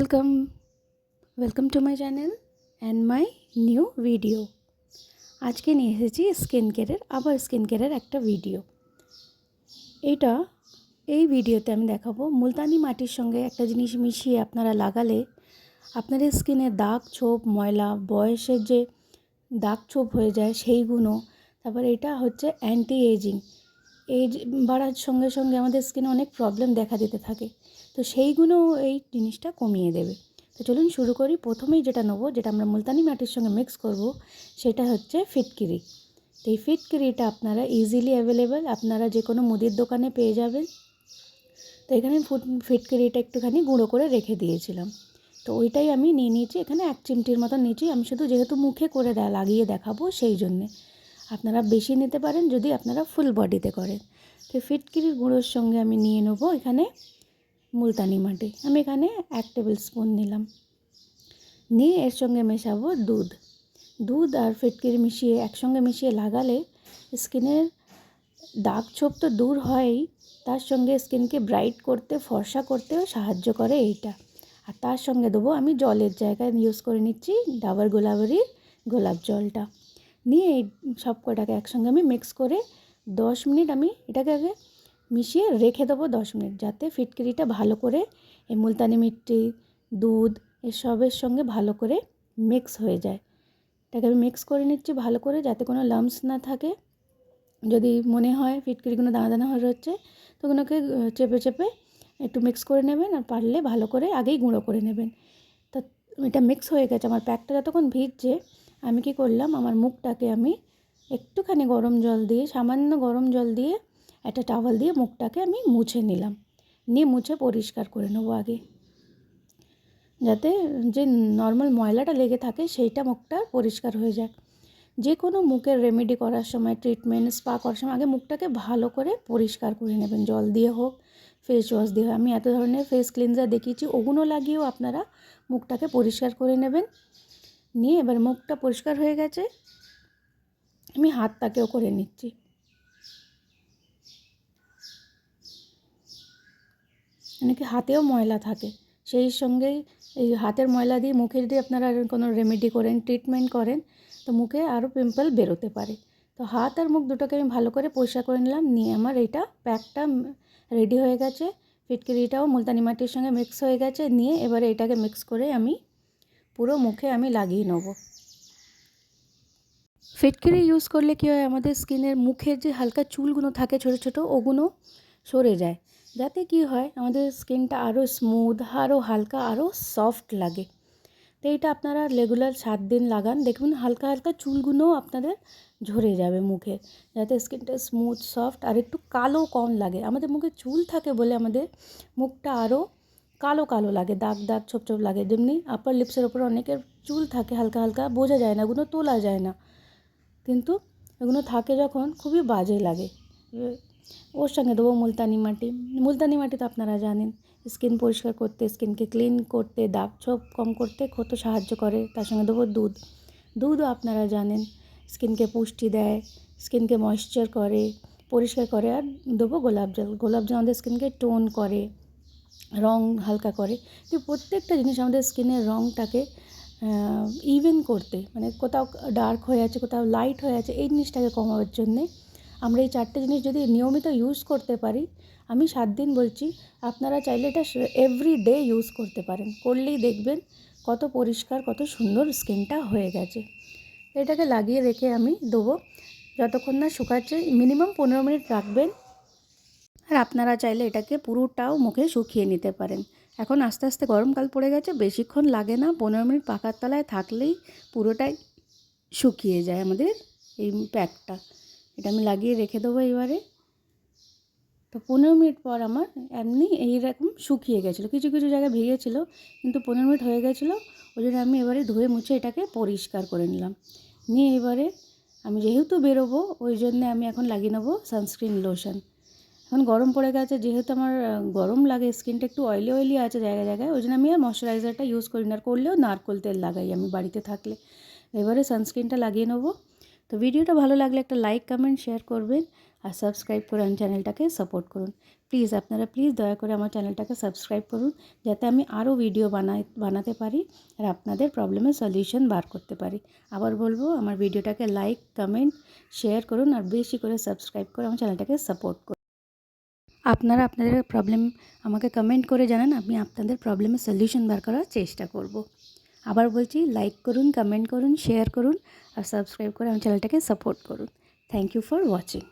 Welcome welcome to my channel and my new video আজকে নিয়ে এসেছি স্কিন কেয়ারের আবার স্কিন কেয়ারের একটা ভিডিও এটা, এই ভিডিওতে আমি দেখাবো মুলতানি মাটির সঙ্গে একটা জিনিস মিশিয়ে আপনারা লাগালে আপনাদের স্কিনে দাগ ছোপ, ময়লা, বয়সের যে দাগ ছোপ হয়ে যায় সেইগুলো তারপর এটা হচ্ছে অ্যান্টি এজিং এজ বাড়ার সঙ্গে সঙ্গে আমাদের স্কিনে অনেক প্রবলেম দেখা দিতে থাকে। তো সেইগুলো এই জিনিসটা কমিয়ে দেবে। তো চলুন শুরু করি। প্রথমেই যেটা নেব, যেটা আমরা মুলতানি মাটির সঙ্গে মিক্স করব, সেটা হচ্ছে ফিটকিরি। তো এই ফিটকিরিটা আপনারা ইজিলি অ্যাভেলেবেল আপনারা যে কোনো মুদির দোকানে পেয়ে যাবেন। তো এখানে ফুট, ফিটকিরিটা একটুখানি গুঁড়ো করে রেখে দিয়েছিলাম। তো ওইটাই আমি নিয়ে নিয়েছি। এখানে এক চিমটির মতো নিয়েছি। আমি শুধু যেহেতু মুখে করে লাগিয়ে দেখাবো সেই জন্যে। আপনারা বেশি নিতে পারেন যদি আপনারা ফুল বডিতে করেন। তো ফিটকিরির গুঁড়োর সঙ্গে আমি নিয়ে নেব এখানে মুলতানি মাটি। আমি এখানে এক টেবিল স্পুন নিলাম। নিয়ে এর সঙ্গে মেশাবো দুধ। দুধ আর ফিটকিরি মিশিয়ে একসঙ্গে মিশিয়ে লাগালে স্কিনের দাগ ছোপ তো দূর হয়ই, তার সঙ্গে স্কিনকে ব্রাইট করতে, ফর্সা করতেও সাহায্য করে এইটা। আর তার সঙ্গে দেবো আমি জলের জায়গায় ইউজ করে নিচ্ছি ডাবার গোলাবারির গোলাপ জলটা। নিয়ে এই সব কটাকে একসঙ্গে আমি মিক্স করে দশ মিনিট আমি এটাকে আগে মিশিয়ে রেখে দেবো দশ মিনিট, যাতে ফিটকিরিটা ভালো করে এই মুলতানি মিট্টি, দুধ এসবের সঙ্গে ভালো করে মিক্স হয়ে যায়। এটাকে আমি মিক্স করে নিচ্ছি ভালো করে যাতে কোনো লামস না থাকে। যদি মনে হয় ফিটকিরিগুলো দানা দানা হয়ে যাচ্ছে তো ওগুলোকে চেপে চেপে একটু মিক্স করে নেবেন আর পারলে ভালো করে আগেই গুঁড়ো করে নেবেন। তা, এটা মিক্স হয়ে গেছে। আমার প্যাকটা যতক্ষণ ভিজছে আমি কি করলাম? আমার মুখটাকে আমি একটুখানি গরম জল দিয়ে, সামান্য গরম জল দিয়ে, একটা টাওয়াল দিয়ে মুখটাকে আমি মুছে নিলাম। নিয়ে মুছে পরিষ্কার করে নেব আগে। যাতে যে নর্মাল ময়লাটা লেগে থাকে, সেইটা মুখটা পরিষ্কার হয়ে যায়। যে কোনো মুখের রেমেডি করার সময় ট্রিটমেন্ট স্পা করার সময় আগে মুখটাকে ভালো করে পরিষ্কার করে নেবেন। জল দিয়ে হোক ফেস ওয়াশ দিয়ে হোক। আমি এত ধরনের ফেস ক্লিনজার দেখিয়েছি ওগুলো লাগিয়েও আপনারা মুখটাকে পরিষ্কার করে নেবেন। নিয়ে এবার মুখটা পরিষ্কার হয়ে গেছে। আমি হাতটাকেও করে নিচ্ছি। অনেকে হাতেও ময়লা থাকে। সেই সঙ্গে এই হাতের ময়লা দিয়ে মুখে যদি আপনারা কোনো রেমেডি করেন ট্রিটমেন্ট করেন, তো মুখে আরও পিম্পল বেরোতে পারে। তো হাত আর মুখ দুটোকে আমি ভালো করে পরিষ্কার করে নিলাম। নিয়ে আমার এইটা প্যাকটা রেডি হয়ে গেছে। ফিটকিরিটাও মুলতানি মাটির সঙ্গে মিক্স হয়ে গেছে। নিয়ে এবারে এটাকে মিক্স করে আমি পুরো মুখে আমি লাগিয়ে নেব। ফিটকিরি ইউজ করলে কী হয়? আমাদের স্কিনের মুখের যে হালকা চুলগুলো থাকে ছোটো ছোটো, ওগুলো সরে যায়। যাতে কি হয়? আমাদের স্কিনটা আরও স্মুথ আরও হালকা আরও সফট লাগে। তো এইটা আপনারা রেগুলার সাত দিন লাগান। দেখবেন হালকা হালকা চুলগুলোও আপনাদের ঝরে যাবে মুখে। যাতে স্কিনটা স্মুথ সফট আর একটু কালো কম লাগে। আমাদের মুখে চুল থাকে বলে আমাদের মুখটা আরও কালো কালো লাগে, দাগ দাগ, ছোপ ছোপ লাগে যেমনি আপার লিপসের ওপর অনেকের চুল থাকে হালকা হালকা, বোঝা যায় না, এগুলো তোলা যায় না। কিন্তু এগুলো থাকে যখন খুবই বাজে লাগে। ওর সঙ্গে দেবো মুলতানি মাটি। মুলতানি মাটি তো আপনারা জানেন, স্কিন পরিষ্কার করতে, স্কিনকে ক্লিন করতে, দাগ ছোপ কম করতে কত সাহায্য করে, তার সঙ্গে দেবো দুধ। দুধও আপনারা জানেন, স্কিনকে পুষ্টি দেয়, স্কিনকে ময়েশ্চার করে, পরিষ্কার করে, আর দেবো গোলাপ জল। গোলাপ জল আমাদের স্কিনকে টোন করে। রং হালকা করে। তো প্রত্যেকটা জিনিস আমাদের স্কিনের রংটাকে ইভেন করতে মানে কোথাও ডার্ক হয়ে আছে, কোথাও লাইট হয়ে আছে, এই জিনিসটাকে কমাবার জন্যে আমরা এই চারটে জিনিস যদি নিয়মিত ইউজ করতে পারি, আমি সাত দিন বলছি, আপনারা চাইলে এটা এভরি ডে ইউজ করতে পারেন। করলেই দেখবেন কত পরিষ্কার, কত সুন্দর স্কিনটা হয়ে গেছে। এটাকে লাগিয়ে রেখে আমি দেবো। যতক্ষণ না শুকাচ্ছে মিনিমাম পনেরো মিনিট রাখবেন আর আপনারা চাইলে এটাকে পুরোটাও মুখে শুকিয়ে নিতে পারেন। এখন আস্তে আস্তে গরমকাল পড়ে গেছে, বেশিক্ষণ লাগে না, পনেরো মিনিট পাকার তলায় থাকলেই পুরোটাই শুকিয়ে যায় আমাদের এই প্যাকটা। এটা আমি লাগিয়ে রেখে দেবো এবারে। তো পনেরো মিনিট পর আমার এমনি এইরকম শুকিয়ে গেছিল। কিছু কিছু জায়গায় ভেঙেছিল কিন্তু পনেরো মিনিট হয়ে গেছিল, ওই জন্য আমি এবারে ধুয়ে মুছে এটাকে পরিষ্কার করে নিলাম। নিয়ে এবারে আমি যেহেতু বেরোবো, ওই জন্যে আমি এখন লাগিয়ে নেব সানস্ক্রিন লোশন। এখন গরম পড়ে গেছে, যেহেতু আমার গরম লাগে, স্কিনটা একটু অয়েলি অয়েলি আছে জায়গায় জায়গায়, ওই জন্য আমি আর ময়শ্চারাইজারটা ইউজ করি না করলেও নারকোল তেল লাগাই আমি বাড়িতে থাকলে। এবারে সানস্ক্রিনটা লাগিয়ে নেব। তো ভিডিওটা ভালো লাগলে একটা লাইক কমেন্ট শেয়ার করবেন, আর সাবস্ক্রাইব করে চ্যানেলটাকে সাপোর্ট করুন। প্লিজ আপনারা প্লিজ দয়া করে আমার চ্যানেলটাকে সাবস্ক্রাইব করুন, যাতে আমি আরও ভিডিও বানাই, বানাতে পারি, আর আপনাদের প্রবলেমের সলিউশন বার করতে পারি। আবার বলব, আমার ভিডিওটাকে লাইক কমেন্ট শেয়ার করুন, আর বেশি করে সাবস্ক্রাইব করে আমার চ্যানেলটাকে সাপোর্ট করুন। আপনারা আপনাদের প্রবলেম আমাকে কমেন্ট করে জানান, আমি আপনাদের প্রবলেমের সলিউশন বার করার চেষ্টা করব। আবার বলছি লাইক করুন কমেন্ট করুন শেয়ার করুন, আর সাবস্ক্রাইব করে আমার চ্যানেলটাকে সাপোর্ট করুন। Thank you for watching